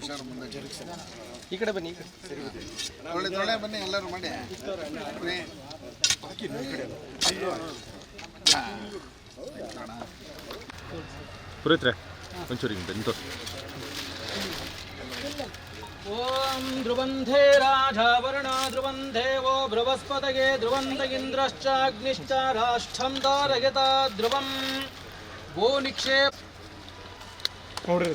ಹುಷಾರು ಮುಂದೆ ಈ ಕಡೆ ಬನ್ನಿ ತೊಳೆ ತೊಳೆ ಬನ್ನಿ ಎಲ್ಲರೂ ಮಾಡಿ. ಪುರೋಹಿತ್ರೆ ಒಂಚೂರು ಹಿಂಗೆ ನಿಂತು ಓಂ ಧ್ರುವಂಧೇ ರಾಜಾವರ್ಣ ಧ್ರುವಂಧೇ ಓ ಬೃಹಸ್ಪತಗೆ ಧ್ರುವಂತ ಇಂದ್ರಶ್ಚಾಗ್ನಿಶ್ಚ ರಾಷ್ಟ್ರಂ ದಾರಯತ ಧ್ರುವಂ. ಗೋ ನಿಕ್ಷೇಪ ನೋಡ್ರಿ.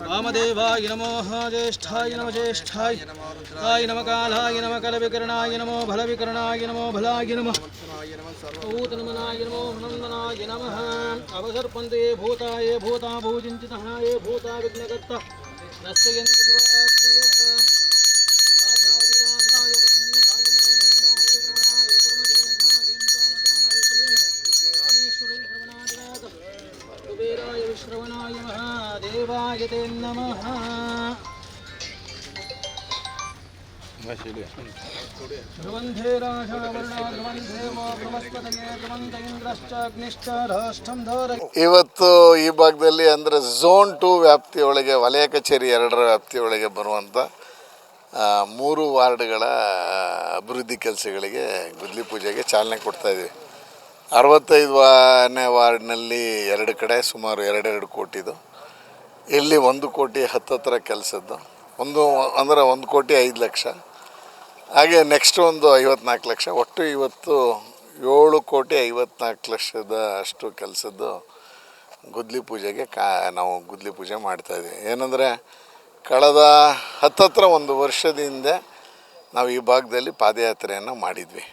वामदेवाय नमो ज्येष्ठाय नमो ज्येष्ठाय। नम कालाय नम कल विकरणाय नमो भल विकरणाय नमो भलाय नम। भूतनमनाय नमो नन्दनाय नमः अवसर्पन्ते भूताय भूता भूजिञ्चितः भूता विघ्नकर्ता नस्तयन्ति शिवात्मयः राजाधिराजाय प्रसन्नकायिने नमो विक्रमणाय कुर्मकेशादीन्कामकामये कामेश्वरै श्रवणादिराज कुबेराय विश्रवणाय महादेवाय ते नमः ಇವತ್ತು ಈ ಭಾಗದಲ್ಲಿ ಅಂದರೆ ಝೋನ್ ಟು ವ್ಯಾಪ್ತಿಯೊಳಗೆ, ವಲಯ ಕಚೇರಿ ಎರಡರ ವ್ಯಾಪ್ತಿಯೊಳಗೆ ಬರುವಂಥ ಮೂರು ವಾರ್ಡ್ಗಳ ಅಭಿವೃದ್ಧಿ ಕೆಲಸಗಳಿಗೆ ಗುದ್ಲಿ ಪೂಜೆಗೆ ಚಾಲನೆ ಕೊಡ್ತಾಯಿದ್ವಿ ಅರವತ್ತೈದನೇ ವಾರ್ಡ್ನಲ್ಲಿ ಎರಡು ಕಡೆ, ಸುಮಾರು ಎರಡೆರಡು ಕೋಟಿದು. ಇಲ್ಲಿ ಒಂದು ಕೋಟಿ ಹತ್ತತ್ರ ಕೆಲಸದ್ದು. ಒಂದು, ಅಂದರೆ ಒಂದು ಕೋಟಿ ಐದು ಲಕ್ಷ. ಹಾಗೆ ನೆಕ್ಸ್ಟ್ ಒಂದು ಐವತ್ನಾಲ್ಕು ಲಕ್ಷ. ಒಟ್ಟು ಇವತ್ತು ಏಳು ಕೋಟಿ ಐವತ್ನಾಲ್ಕು ಲಕ್ಷದ ಅಷ್ಟು ಕೆಲಸದ್ದು ಗುದ್ಲಿ ಪೂಜೆಗೆ ಕಾ, ನಾವು ಗುದ್ಲಿ ಪೂಜೆ ಮಾಡ್ತಾಯಿದ್ದೀವಿ ಏನಂದರೆ, ಕಳೆದ ಹತ್ತತ್ರ ಒಂದು ವರ್ಷದ ಹಿಂದೆ ನಾವು ಈ ಭಾಗದಲ್ಲಿ ಪಾದಯಾತ್ರೆಯನ್ನು ಮಾಡಿದ್ವಿ.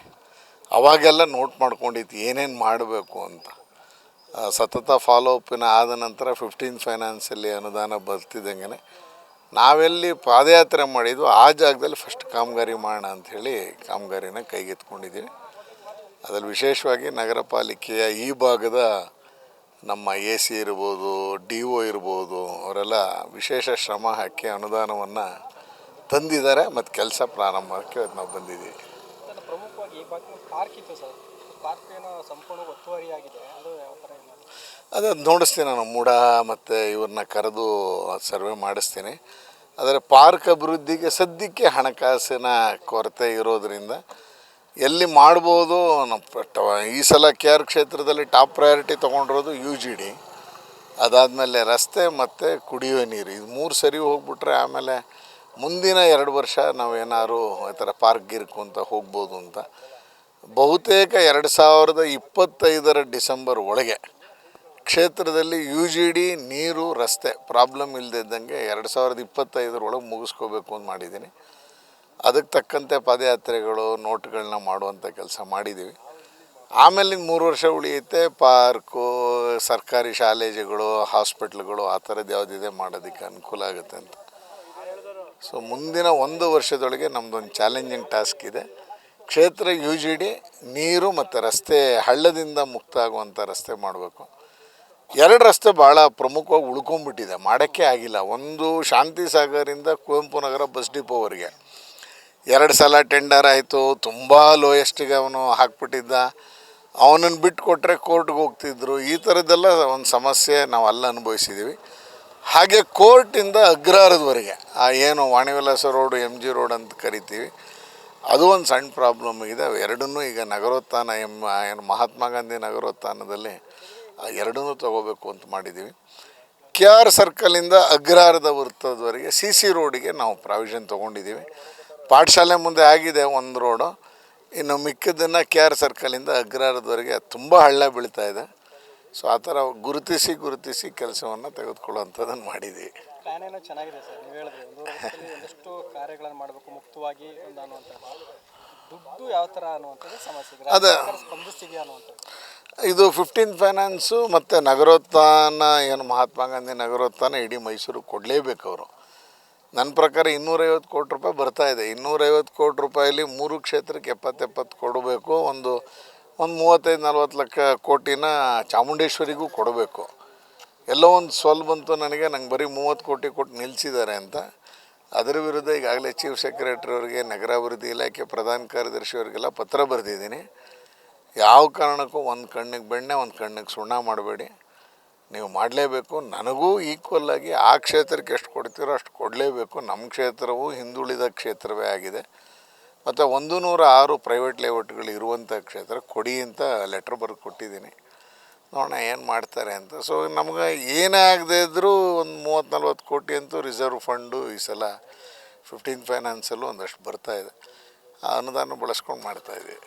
ಅವಾಗೆಲ್ಲ ನೋಟ್ ಮಾಡ್ಕೊಂಡಿತ್ತು, ಏನೇನು ಮಾಡಬೇಕು ಅಂತ. ಸತತ ಫಾಲೋ ಅಪ್ಪಿನ ಆದ ನಂತರ ಫಿಫ್ಟೀನ್ ಫೈನಾನ್ಸಲ್ಲಿ ಅನುದಾನ ಬರ್ತಿದ್ದಂಗೆ ನಾವೆಲ್ಲಿ ಪಾದಯಾತ್ರೆ ಮಾಡಿದ್ವು ಆ ಜಾಗದಲ್ಲಿ ಫಸ್ಟ್ ಕಾಮಗಾರಿ ಮಾಡೋಣ ಅಂಥೇಳಿ ಕಾಮಗಾರಿನ ಕೈಗೆತ್ಕೊಂಡಿದ್ದೀವಿ ಅದರಲ್ಲಿ ವಿಶೇಷವಾಗಿ ನಗರ ಪಾಲಿಕೆಯ ಈ ಭಾಗದ ನಮ್ಮ ಎ ಸಿ ಇರ್ಬೋದು ಡಿ ಒ ಇರ್ಬೋದು, ಅವರೆಲ್ಲ ವಿಶೇಷ ಶ್ರಮ ಹಾಕಿ ಅನುದಾನವನ್ನು ತಂದಿದ್ದಾರೆ ಮತ್ತು ಕೆಲಸ ಪ್ರಾರಂಭಕ್ಕೆ ನಾವು ಬಂದಿದ್ದೀವಿ. ಪ್ರಮುಖವಾಗಿ ಪಾರ್ಕ್ ಇತ್ತು ಸರ್. ಪಾರ್ಕ್ ಏನೋ ಸಂಪೂರ್ಣ ಒತ್ತುವರಿಯಾಗಿದೆ. ಅದು ಅದು ನೋಡಿಸ್ತೀನಿ ನಾನು, ಮೂಡ ಮತ್ತು ಇವ್ರನ್ನ ಕರೆದು ಸರ್ವೆ ಮಾಡಿಸ್ತೀನಿ. ಆದರೆ ಪಾರ್ಕ್ ಅಭಿವೃದ್ಧಿಗೆ ಸದ್ಯಕ್ಕೆ ಹಣಕಾಸಿನ ಕೊರತೆ ಇರೋದರಿಂದ ಎಲ್ಲಿ ಮಾಡ್ಬೋದು ನಮ್ಮ ಈ ಸಲ ಕೆ ಆರ್ ಕ್ಷೇತ್ರದಲ್ಲಿ ಟಾಪ್ ಪ್ರಯಾರಿಟಿ ತೊಗೊಂಡಿರೋದು ಯು ಜಿ ಡಿ. ಅದಾದಮೇಲೆ ರಸ್ತೆ ಮತ್ತು ಕುಡಿಯುವ ನೀರು, ಇದು ಮೂರು ಸರಿ ಹೋಗ್ಬಿಟ್ರೆ ಆಮೇಲೆ ಮುಂದಿನ ಎರಡು ವರ್ಷ ನಾವೇನಾದ್ರು ಈ ಥರ ಪಾರ್ಕ್ ಗಿರ್ಕು ಅಂತ ಹೋಗ್ಬೋದು ಅಂತ. ಬಹುತೇಕ ಎರಡು ಸಾವಿರದ ಇಪ್ಪತ್ತೈದರ ಡಿಸೆಂಬರ್ ಒಳಗೆ ಕ್ಷೇತ್ರದಲ್ಲಿ ಯು ಜಿ ಡಿ, ನೀರು, ರಸ್ತೆ ಪ್ರಾಬ್ಲಮ್ ಇಲ್ಲದಿದ್ದಂಗೆ ಎರಡು ಸಾವಿರದ ಇಪ್ಪತ್ತೈದರೊಳಗೆ ಮುಗಿಸ್ಕೋಬೇಕು ಅಂತ ಮಾಡಿದ್ದೀನಿ. ಅದಕ್ಕೆ ತಕ್ಕಂತೆ ಪಾದಯಾತ್ರೆಗಳು, ನೋಟ್ಗಳನ್ನ ಮಾಡುವಂಥ ಕೆಲಸ ಮಾಡಿದ್ದೀವಿ. ಆಮೇಲೆ ಮೂರು ವರ್ಷ ಉಳಿಯುತ್ತೆ. ಪಾರ್ಕು, ಸರ್ಕಾರಿ ಶಾಲೇಜುಗಳು, ಹಾಸ್ಪಿಟ್ಲ್ಗಳು ಆ ಥರದ್ದು ಯಾವುದಿದೆ ಮಾಡೋದಕ್ಕೆ ಅನುಕೂಲ ಆಗುತ್ತೆ ಅಂತ. ಸೊ ಮುಂದಿನ ಒಂದು ವರ್ಷದೊಳಗೆ ನಮ್ಮದೊಂದು ಚಾಲೆಂಜಿಂಗ್ ಟಾಸ್ಕ್ ಇದೆ. ಕ್ಷೇತ್ರ ಯು ಜಿ ಡಿ, ನೀರು ಮತ್ತು ರಸ್ತೆ ಹಳ್ಳದಿಂದ ಮುಕ್ತ ಆಗುವಂಥ ರಸ್ತೆ ಮಾಡಬೇಕು. ಎರಡು ರಸ್ತೆ ಭಾಳ ಪ್ರಮುಖವಾಗಿ ಉಳ್ಕೊಂಡ್ಬಿಟ್ಟಿದೆ. ಮಾಡೋಕ್ಕೆ ಆಗಿಲ್ಲ. ಒಂದು ಶಾಂತಿ ಸಾಗರಿಂದ ಕುವೆಂಪು ನಗರ ಬಸ್ ಡಿಪೋವರೆಗೆ. ಎರಡು ಸಲ ಟೆಂಡರ್ ಆಯಿತು. ತುಂಬ ಲೋಯೆಸ್ಟಿಗೆ ಅವನು ಹಾಕ್ಬಿಟ್ಟಿದ್ದ. ಅವನನ್ನು ಬಿಟ್ಟು ಕೊಟ್ಟರೆ ಕೋರ್ಟ್ಗೆ ಹೋಗ್ತಿದ್ರು. ಈ ಥರದ್ದೆಲ್ಲ ಒಂದು ಸಮಸ್ಯೆ ನಾವು ಅಲ್ಲ ಅನುಭವಿಸಿದ್ದೀವಿ ಹಾಗೆ ಕೋರ್ಟಿಂದ ಅಗ್ರಹಾರದವರೆಗೆ, ಆ ಏನು Vanivilasa road M G road ಅಂತ ಕರಿತೀವಿ, ಅದು ಒಂದು ಸಣ್ಣ ಪ್ರಾಬ್ಲಮ್ ಇದೆ ಎರಡನ್ನೂ ಈಗ ನಗರೋತ್ಥಾನ ಎಂ ಏನು ಮಹಾತ್ಮ ಗಾಂಧಿ ನಗರೋತ್ಥಾನದಲ್ಲಿ ಆ ಎರಡನ್ನೂ ತಗೋಬೇಕು ಅಂತ ಮಾಡಿದ್ದೀವಿ. ಕೆ ಆರ್ ಸರ್ಕಲಿಂದ ಅಗ್ರಹಾರದ ವೃತ್ತದವರೆಗೆ ಸಿ ಸಿ ರೋಡಿಗೆ ನಾವು ಪ್ರಾವಿಷನ್ ತೊಗೊಂಡಿದ್ದೀವಿ. ಪಾಠಶಾಲೆ ಮುಂದೆ ಆಗಿದೆ ಒಂದು ರೋಡು ಇನ್ನು ಮಿಕ್ಕಿದ್ದನ್ನು ಕೆ ಆರ್ ಸರ್ಕಲಿಂದ ಅಗ್ರಹಾರದವರೆಗೆ ತುಂಬ ಹಳ್ಳ ಬೀಳ್ತಾ ಇದೆ. ಸೊ ಆ ಥರ ಗುರುತಿಸಿ ಗುರುತಿಸಿ ಕೆಲಸವನ್ನು ತೆಗೆದುಕೊಳ್ಳುವಂಥದ್ದನ್ನು ಮಾಡಿದ್ದೀವಿ. ಪ್ಲಾನ್ ಏನೋ ಚೆನ್ನಾಗಿದೆ ಸರ್. ನೀವು ಹೇಳಿದ್ರಿ ಒಂದು ಒಂದಷ್ಟು ಕಾರ್ಯಗಳನ್ನು ಮಾಡಬೇಕು ಮುಕ್ತವಾಗಿ ಒಂದು ಅನ್ನುವಂಥದ್ದು. ದುಡ್ಡು ಯಾವ ಥರ ಅನ್ನುವಂಥದ್ದು ಸಮಸ್ಯೆ ಇದೆ. ಅದೇ. ಇದು ಫಿಫ್ಟೀನ್ ಫೈನಾನ್ಸು ಮತ್ತು ನಗರೋತ್ಥಾನ, ಏನು ಮಹಾತ್ಮ ಗಾಂಧಿ ನಗರೋತ್ಥಾನ ಇಡೀ ಮೈಸೂರು ಕೊಡಲೇಬೇಕು ಅವರು. ನನ್ನ ಪ್ರಕಾರ ಇನ್ನೂರೈವತ್ತು ಕೋಟಿ ರೂಪಾಯಿ ಬರ್ತಾ ಇದೆ. ಇನ್ನೂರೈವತ್ತು ಕೋಟಿ ರೂಪಾಯಲ್ಲಿ ಮೂರು ಕ್ಷೇತ್ರಕ್ಕೆ ಎಪ್ಪತ್ತೆಪ್ಪತ್ತು ಕೊಡಬೇಕು. ಒಂದು ಒಂದು ಮೂವತ್ತೈದು, ನಲ್ವತ್ತು ಲಕ್ಷ ಕೋಟಿನ ಚಾಮುಂಡೇಶ್ವರಿಗೂ ಕೊಡಬೇಕು. ಎಲ್ಲೋ ಒಂದು ಸ್ವಲ್ಪ ಬಂತು ನನಗೆ, ನಂಗೆ ಬರೀ ಮೂವತ್ತು ಕೋಟಿ ಕೊಟ್ಟು ನಿಲ್ಲಿಸಿದ್ದಾರೆ ಅಂತ. ಅದರ ವಿರುದ್ಧ ಈಗಾಗಲೇ ಚೀಫ್ ಸೆಕ್ರೆಟರಿ ಅವರಿಗೆ ನಗರಾಭಿವೃದ್ಧಿ ಇಲಾಖೆ ಪ್ರಧಾನ ಕಾರ್ಯದರ್ಶಿ ಅವರಿಗೆಲ್ಲ ಪತ್ರ ಬರೆದಿದ್ದೀನಿ. ಯಾವ ಕಾರಣಕ್ಕೂ ಒಂದು ಕಣ್ಣಿಗೆ ಬೆಣ್ಣೆ, ಒಂದು ಕಣ್ಣಿಗೆ ಸುಣ್ಣ ಮಾಡಬೇಡಿ. ನೀವು ಮಾಡಲೇಬೇಕು. ನನಗೂ ಈಕ್ವಲ್ ಆಗಿ ಆ ಕ್ಷೇತ್ರಕ್ಕೆ ಎಷ್ಟು ಕೊಡ್ತೀರೋ ಅಷ್ಟು ಕೊಡಲೇಬೇಕು. ನಮ್ಮ ಕ್ಷೇತ್ರವು ಹಿಂದುಳಿದ ಕ್ಷೇತ್ರವೇ ಆಗಿದೆ. ಮತ್ತು ಒಂದು ನೂರ ಆರು ಪ್ರೈವೇಟ್ ಲೇಔಟ್ಗಳು ಇರುವಂಥ ಕ್ಷೇತ್ರ, ಕೊಡಿ ಅಂತ ಲೆಟ್ರ್ ಬರ್ದು ಕೊಟ್ಟಿದ್ದೀನಿ. ನೋಡೋಣ ಏನು ಮಾಡ್ತಾರೆ ಅಂತ. ಸೊ ನಮ್ಗೆ ಏನೇ ಆಗದೇ ಇದ್ದರೂ ಒಂದು ಮೂವತ್ತು ನಲ್ವತ್ತು ಕೋಟಿ ಅಂತೂ ರಿಸರ್ವ್ ಫಂಡು ಈ ಸಲ ಫಿಫ್ಟೀನ್ ಫೈನಾನ್ಸಲ್ಲೂ ಒಂದಷ್ಟು ಬರ್ತಾ ಇದೆ. ಆ ಅನುದಾನ ಬಳಸ್ಕೊಂಡು ಮಾಡ್ತಾಯಿದ್ದೀವಿ